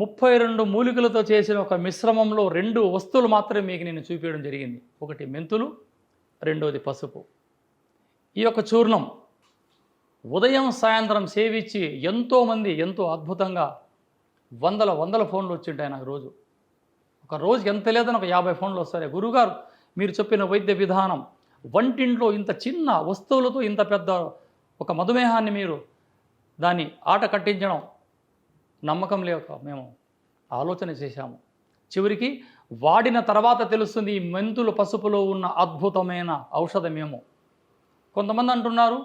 ముప్పై రెండు మూలికలతో చేసిన ఒక మిశ్రమంలో రెండు వస్తువులు మాత్రమే మీకు నేను చూపించడం జరిగింది. ఒకటి మెంతులు రెండోది పసుపు. ఈ యొక్క చూర్ణం ఉదయం సాయంత్రం సేవించి ఎంతోమంది ఎంతో అద్భుతంగా వందల వందల ఫోన్లు వచ్చింటాయి నాకు రోజు. ఒక రోజుకి ఎంత లేదని ఒక యాభై ఫోన్లు వస్తాయి. గురుగారు మీరు చెప్పిన వైద్య విధానం వంటింట్లో ఇంత చిన్న వస్తువులతో ఇంత పెద్ద ఒక మధుమేహాన్ని మీరు దాన్ని ఆట కట్టించడం నమ్మకం లేక మేము ఆలోచన చేశాము. చివరికి వాడిన తర్వాత తెలుస్తుంది ఈ మెంతులు పసుపులో ఉన్న అద్భుతమైన ఔషధమేమో కొంతమంది అంటున్నారు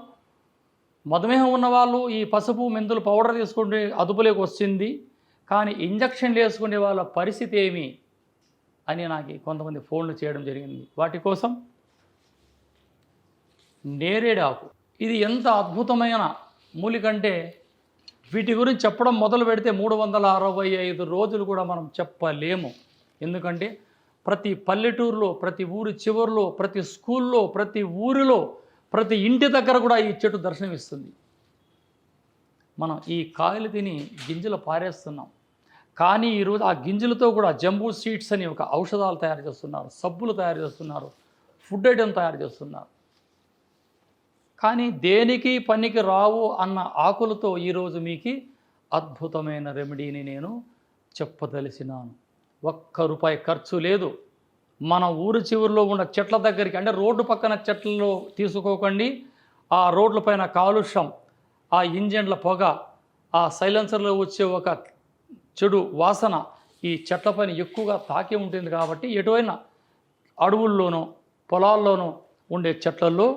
మధుమేహం ఉన్నవాళ్ళు ఈ పసుపు మెంతులు పౌడర్ తీసుకుంటే అదుపులోకి వచ్చింది కానీ ఇంజక్షన్లు వేసుకునే వాళ్ళ పరిస్థితి ఏమి అని నాకు కొంతమంది ఫోన్లు చేయడం జరిగింది. వాటి కోసం నేరేడాకు. ఇది ఎంత అద్భుతమైన మూలికంటే వీటి గురించి చెప్పడం మొదలు పెడితే మూడు వందల అరవై ఐదు రోజులు కూడా మనం చెప్పలేము. ఎందుకంటే ప్రతి పల్లెటూరులో ప్రతి ఊరి చివరిలో ప్రతి స్కూల్లో ప్రతి ఊరిలో ప్రతి ఇంటి దగ్గర కూడా ఈ చెట్టు దర్శనమిస్తుంది. మనం ఈ కాయలు తిని గింజలు పారేస్తున్నాం. కానీ ఈరోజు ఆ గింజలతో కూడా జంబూ సీడ్స్ అని ఒక ఔషధాలు తయారు చేస్తున్నారు సబ్బులు తయారు చేస్తున్నారు ఫుడ్ ఐటెం తయారు చేస్తున్నారు. కానీ దేనికి పనికి రావు అన్న ఆకులతో ఈరోజు మీకు అద్భుతమైన రెమెడీని నేను చెప్పదలిసినాను. ఒక్క రూపాయి ఖర్చు లేదు. మన ఊరు చివరిలో ఉన్న చెట్ల దగ్గరికి అంటే రోడ్డు పక్కన చెట్లలో తీసుకోకండి. ఆ రోడ్ల పైన కాలుష్యం ఆ ఇంజన్ల పొగ ఆ సైలెన్సర్లో వచ్చే ఒక చెడు వాసన ఈ చెట్ల పైన ఎక్కువగా తాకి ఉంటుంది కాబట్టి ఎటువైనా అడవుల్లోనూ పొలాల్లోనూ ఉండే చెట్లలో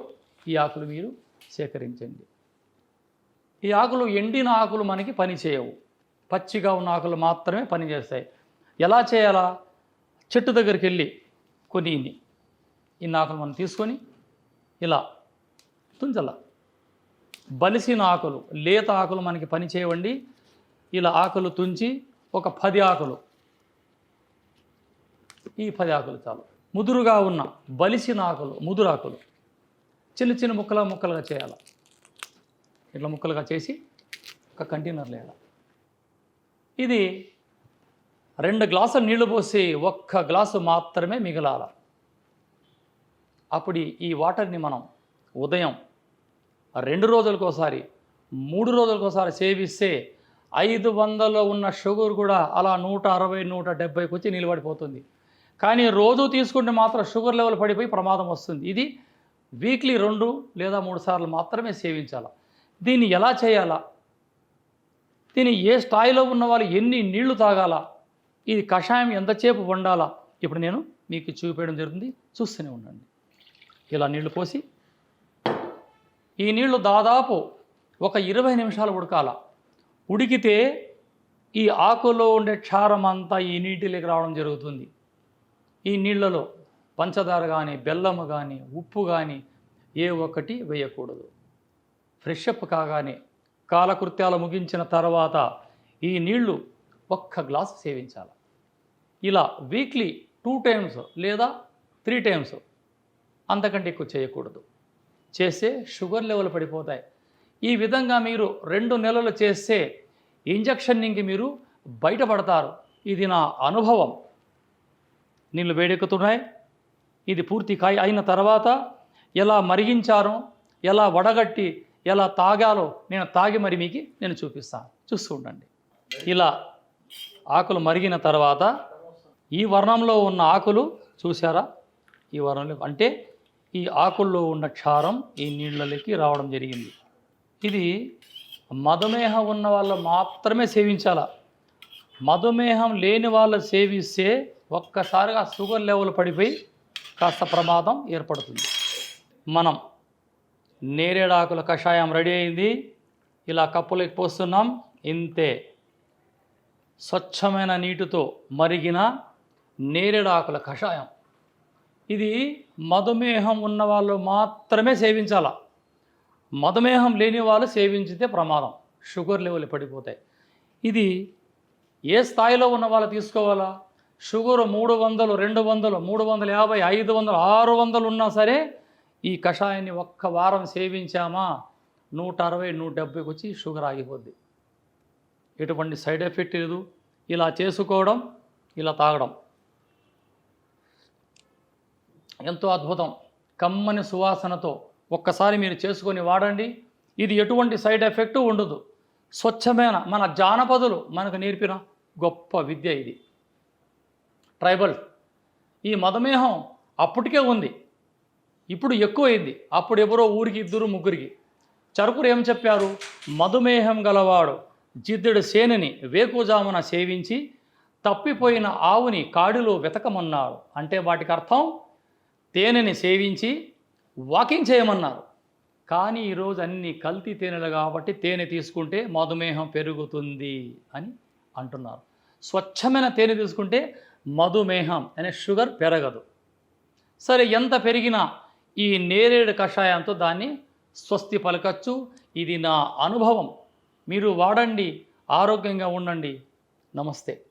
ఈ ఆకులు మీరు సేకరించండి. ఈ ఆకులు ఎండిన ఆకులు మనకి పని చేయవు. పచ్చిగా ఉన్న ఆకులు మాత్రమే పని చేస్తాయి. ఎలా చేయాలా? చెట్టు దగ్గరికి వెళ్ళి కొన్ని ఇన్ని ఇన్ని ఆకులు మనం తీసుకొని ఇలా తుంచల. బలిసిన ఆకులు లేత ఆకులు మనకి పని చేయవండి. ఇలా ఆకులు తుంచి ఒక పది ఆకులు. ఈ పది ఆకులు చాలు. ముదురుగా ఉన్న బలిసిన ఆకులు ముదురాకులు చిన్న చిన్న ముక్కల ముక్కలుగా చేయాలి. ఇట్లా ముక్కలుగా చేసి ఒక కంటైనర్లో వేయాలి. ఇది రెండు గ్లాసులు నీళ్ళు పోసి ఒక్క గ్లాసు మాత్రమే మిగలాల. అప్పుడు ఈ- ఈ వాటర్ని మనం ఉదయం రెండు రోజులకోసారి మూడు రోజులకోసారి సేవిస్తే ఐదు వందలో ఉన్న షుగర్ కూడా అలా నూట అరవై నూట డెబ్బైకి వచ్చి నిలబడిపోతుంది. కానీ రోజు తీసుకుంటే మాత్రం షుగర్ లెవెల్ పడిపోయి ప్రమాదం వస్తుంది. ఇది వీక్లీ రెండు లేదా మూడు సార్లు మాత్రమే సేవించాలా? దీన్ని ఎలా చేయాలా? దీన్ని ఏ స్థాయిలో ఉన్న వాళ్ళు ఎన్ని నీళ్ళు తాగాలా? ఇది కషాయం ఎంతసేపు వండాలా? ఇప్పుడు నేను మీకు చూపేయడం జరుగుతుంది. చూస్తూనే ఉండండి. ఇలా నీళ్ళు పోసి ఈ నీళ్ళు దాదాపు ఒక ఇరవై నిమిషాలు ఉడకాల? ఉడికితే ఈ ఆకులో ఉండే క్షారం అంతా ఈ నీటిలోకి రావడం జరుగుతుంది. ఈ నీళ్ళలో పంచదార కానీ బెల్లము కానీ ఉప్పు కానీ ఏ ఒక్కటి వేయకూడదు. ఫ్రెష్ అప్ కాగానే కాలకృత్యాలు ముగించిన తర్వాత ఈ నీళ్ళు ఒక్క గ్లాసు సేవించాలి. ఇలా వీక్లీ టూ టైమ్స్ లేదా త్రీ టైమ్స్ అంతకంటే ఎక్కువ చేయకూడదు. చేస్తే షుగర్ లెవెల్ పడిపోతాయి. ఈ విధంగా మీరు రెండు నెలలు చేస్తే ఇంజక్షన్ నుంచి మీరు బయటపడతారు. ఇది నా అనుభవం. నీళ్ళు వేడెక్కుతున్నాయి. ఇది పూర్తి కాయ అయిన తర్వాత ఎలా మరిగించారో ఎలా వడగట్టి ఎలా తాగాలో నేను తాగి మరి మీకు నేను చూపిస్తాను. చూస్తూ ఉండండి. ఇలా ఆకులు మరిగిన తర్వాత ఈ వర్ణంలో ఉన్న ఆకులు చూసారా ఈ వర్ణంలో అంటే ఈ ఆకుల్లో ఉన్న క్షారం ఈ నీళ్ళలోకి రావడం జరిగింది. ఇది మధుమేహం ఉన్న వాళ్ళు మాత్రమే సేవించాల? మధుమేహం లేని వాళ్ళు సేవిస్తే ఒక్కసారిగా షుగర్ లెవెల్ పడిపోయి కాస్త ప్రమాదం ఏర్పడుతుంది. మనం నేరేడాకుల కషాయం రెడీ అయింది. ఇలా కప్పులోకి పోస్తున్నాం. ఇంతే. స్వచ్ఛమైన నీటితో మరిగిన నేరేడాకుల కషాయం. ఇది మధుమేహం ఉన్న వాళ్ళు మాత్రమే సేవించాల? మధుమేహం లేని వాళ్ళు సేవించితే ప్రమాదం. షుగర్ లెవెల్ పడిపోతాయి. ఇది ఏ స్థాయిలో ఉన్న వాళ్ళు తీసుకోవాలా? షుగర్ మూడు వందలు రెండు వందలు మూడు వందల యాభై ఐదు వందలు ఆరు వందలు ఉన్నా సరే ఈ కషాయాన్ని ఒక్క వారం సేవించామా? నూట అరవై నూట డెబ్బైకి వచ్చి షుగర్ ఆగిపోద్ది. ఎటువంటి సైడ్ ఎఫెక్ట్ లేదు. ఇలా చేసుకోవడం ఇలా తాగడం. ఎంతో అద్భుతం. కమ్మని సువాసనతో ఒక్కసారి మీరు చేసుకొని వాడండి. ఇది ఎటువంటి సైడ్ ఎఫెక్టు ఉండదు. స్వచ్ఛమైన మన జానపదులు మనకు నేర్పిన గొప్ప విద్య ఇది. ట్రైబల్. ఈ మధుమేహం అప్పటికే ఉంది. ఇప్పుడు ఎక్కువైంది. అప్పుడు ఎవరో ఊరికి ఇద్దరు ముగ్గురికి. చరుకురు ఏం చెప్పారు? మధుమేహం గలవాడు జిద్దుడు సేనని వేకుజామున సేవించి తప్పిపోయిన ఆవుని కాడిలో వెతకమన్నారు. అంటే వాటికి అర్థం? తేనెని సేవించి వాకింగ్ చేయమన్నారు. కానీ ఈరోజు అన్ని కల్తీ తేనెలు కాబట్టి తేనె తీసుకుంటే మధుమేహం పెరుగుతుంది అని అంటున్నారు. స్వచ్ఛమైన తేనె తీసుకుంటే మధుమేహం అనే షుగర్ పెరగదు. సరే ఎంత పెరిగినా ఈ నేరేడు కషాయంతో దాన్ని స్వస్తి పలకచ్చు. ఇది నా అనుభవం. మీరు వాడండి ఆరోగ్యంగా ఉండండి. నమస్తే.